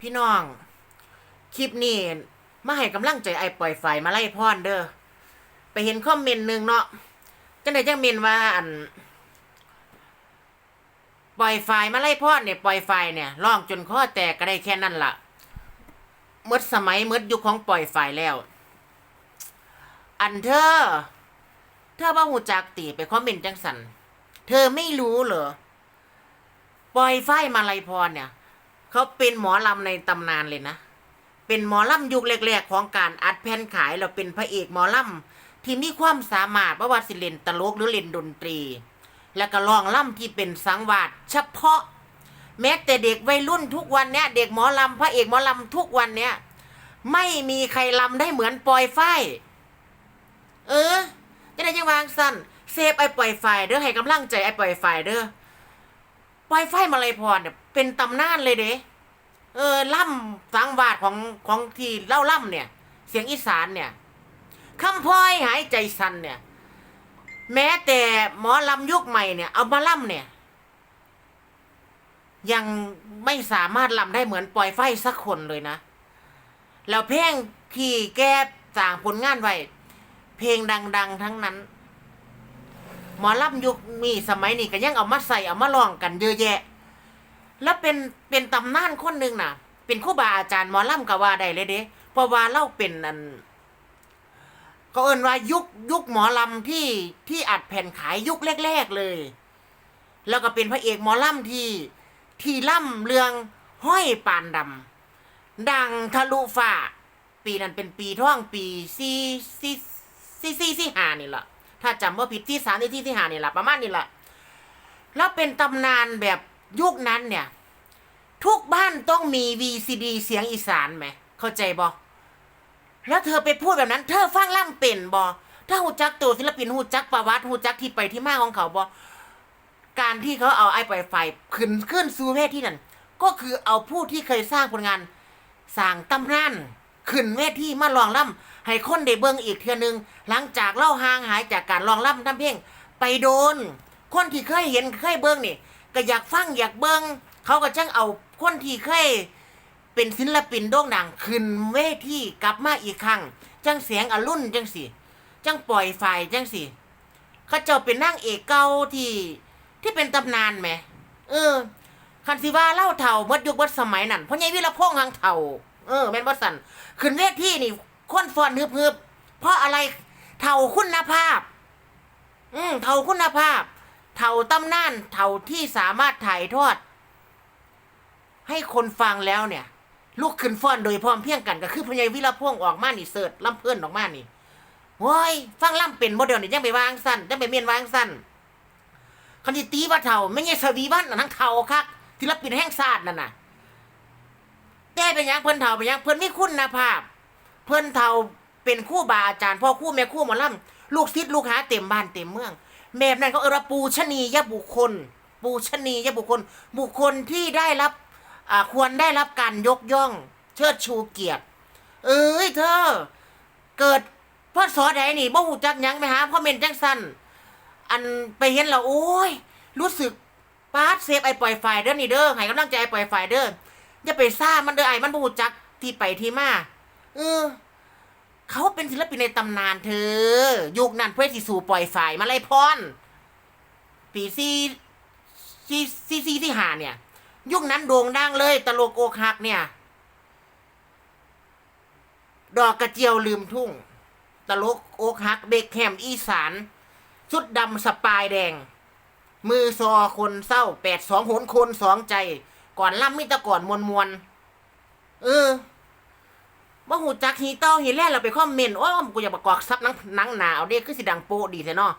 พี่น้อง คลิปนี้มาให้กำลังใจไอ้ปล่อยไฟมาไล่พรเด้อไปเห็นคอมเมนต์หนึ่งเนาะจังไดจังเมนว่าอัน ปล่อยไฟมาไล่พรเนี่ยปล่อยไฟเนี่ยร้องจนข้อแตกก็ได้แค่นั้นละ่ะมื่อสมัยมื่อยุคของปล่อยไฟแล้ว อันเธอ เธอว่าหูจักตีไปคอมเมนต์จังสัน เธอไม่รู้เหรอ ปล่อยไฟมาไลัยพรเนี่ย เขาเป็นหมอลำในตำนานเลยนะ เป็นหมอลำยุคแรกๆของการอัดแผ่นขายเราเป็นพระเอกหมอลำที่มีความสามารถไม่ว่าสิเล่นตลกหรือเล่นดนตรี แล้วก็ร้องล่ำที่เป็นสังวาสเฉพาะ แม้แต่เด็กวัยรุ่นทุกวันเนี้ยเด็กหมอลำพระเอกหมอลำทุกวันเนี้ยไม่มีใครลำได้เหมือนปอยไฟเออจะได้ยังวางสั้นเซฟไอ้ปล่อยไฟเด้อให้กำลังใจไอ้ปล่อยไฟเด้อ ปล่อยไฟมาเลยพรเนี่ยเป็นตำนานเลยเด้เออล่ำสังวาสของของที่เล่าล่ำเนี่ย เสียงอีสานเนี่ยคำพลอยหายใจสั่นเนี่ย แม้แต่หมอลำยุคใหม่เนี่ยเอามาล่ำเนี่ย ยังไม่สามารถลำได้เหมือนปล่อยไฟสักคนเลยนะ แล้วเพลงที่แกสร้างผลงานไว้เพลงดัง ๆ ทั้งนั้น หมอลำยุคมีสมัยนี้ก็ยังเอามาใส่เอามาลองกันเยอะแยะ แล้วเป็นเป็นตำนานคนหนึ่งน่ะ เป็นครูบาอาจารย์หมอลำก็ว่าได้เลยเด้เพราะว่าเล่าเป็นอันก็เอินว่ายุคยุคหมอลำที่ที่อัดแผ่นขายยุคแรกๆเลย แล้วก็เป็นพระเอกหมอลำที่ที่ล่ำเรื่องห้อยปานดำดังทะลุฟ้าปีนั้นเป็นปีท่องปีซีซีซีซีซีหานี่แหละ ถ้าจำว่าผิดที่สามที่ที่ที่หานี่แหละประมาณนี้แหละแล้วเป็นตำนานแบบยุคนั้นเนี่ย ทุกบ้านต้องมี VCD เสียงอีสานไหม เข้าใจบอแล้วเธอไปพูดแบบนั้น เธอฟังล่ำเป็นบอถ้าหูจักตัวศิลปินหูจักประวัติหูจักที่ไปที่มาของเขาบอการที่เขาเอาไอ้ปล่อยไฟขึ้นขึ้นสู่เวทีนั่นก็คือเอาผู้ที่เคยสร้างผลงานสร้างตำนานขึ้นเวทีมาลองล่ำ ให้คนได้เบิ่งอีกเทื่อนึง หลังจากเล่าห่างหายจากการลองล่ำทำเพลงไปโดน คนที่เคยเห็นเคยเบิ่งนี่ ก็อยากฟังอยากเบิ่งเขาก็จังเอาคนที่เคยเป็นศิลปินโด่งดังขึ้นเวทีกลับมาอีกครั้ง จังเสียงอรุณจังสิจังปล่อยไฟจังสิเขาเจ้าเป็นนางเอกเก่าที่ที่เป็นตำนานไหม เออ คันสิว่าเล่าเถ่าเมื่อยุควัดสมัยนั้นเพราะไงวิรพงษ์หังเถ่า เออแม่นบ่สันขึ้นเวทีนี่ คนฟอนฮึบๆเพราะอะไรเถ่าคุณภาพ อืมเถ่าคุณภาพเถ่าตำนานเถ่าที่สามารถถ่ายทอด ให้คนฟังแล้วเนี่ยลูกขึ้นฟ้อนโดยพร้อมเพียงกันก็คือพญายวิรพงษ์ออกมานี่เสิร์ตล่ำเพื่อนออกมานี่โว้ยฟังล่ำเป็นโมเดลนี่ยังไปวางสั้นยังไปเมียนวางสั้นคันที่ตีว่าเท่าไม่ใช่สวีวันนั่ทั้งเท่าคักศิลปินแห่งชาตินั่นน่ะแต่เป็นยังเพิ่นเท่าเป็นยังเพิ่นมีคุณภาพ เพิ่อนเทาเป็นคู่บาอาจารย์พ่อคู่แม่คู่หมอล่ำลูกศิษย์ลูกหาเต็มบ้านเต็มเมืองแบบนั้นเขาเออปูชนียบุคคล ปูชนียบุคคล บุคคลที่ได้รับควรได้รับการยกย่อง เชิดชูเกียรติ เอ้ยเธอ เกิดพ่อสอใดนี่บ่หูจักยังไหมฮะพ่อเมนจังสันอันไปเห็นเราโอ้ย รู้สึกปาดเซฟไอ้ปล่อยไฟเด้อนี่เด้อให้กำลังใจไอ้ปล่อยไฟเด้ออย่าไปซ่ามันเด้อไอ้มันบ่หูจักที่ไปที่มา เออ เขาเป็นศิลปินในตำนานเธอ ยุคนั้นเพื่อสิสู่ปล่อยไฟมาไล่พร ปีซีซีซีซีที่หาเนี่ย ยุคนั้นโด่งดังเลย ตลกอกหักเนี่ย ดอกกระเจียวลืมทุ่ง ตลกอกหักเบกแฮมอีสานชุดดำสปายแดง มือซอคนเศร้าแปดสองโหนคนสองใจ ก่อนล่ำมิตะก่อนมวลมวลเออ ว่าหูจักฮีเต้าฮีแล่เราไปคอมเมนต์โอ้ยกูอยากประกอบซับหนังหนังหนาวเด็กคือสิดังโปะดีแท้เนาะ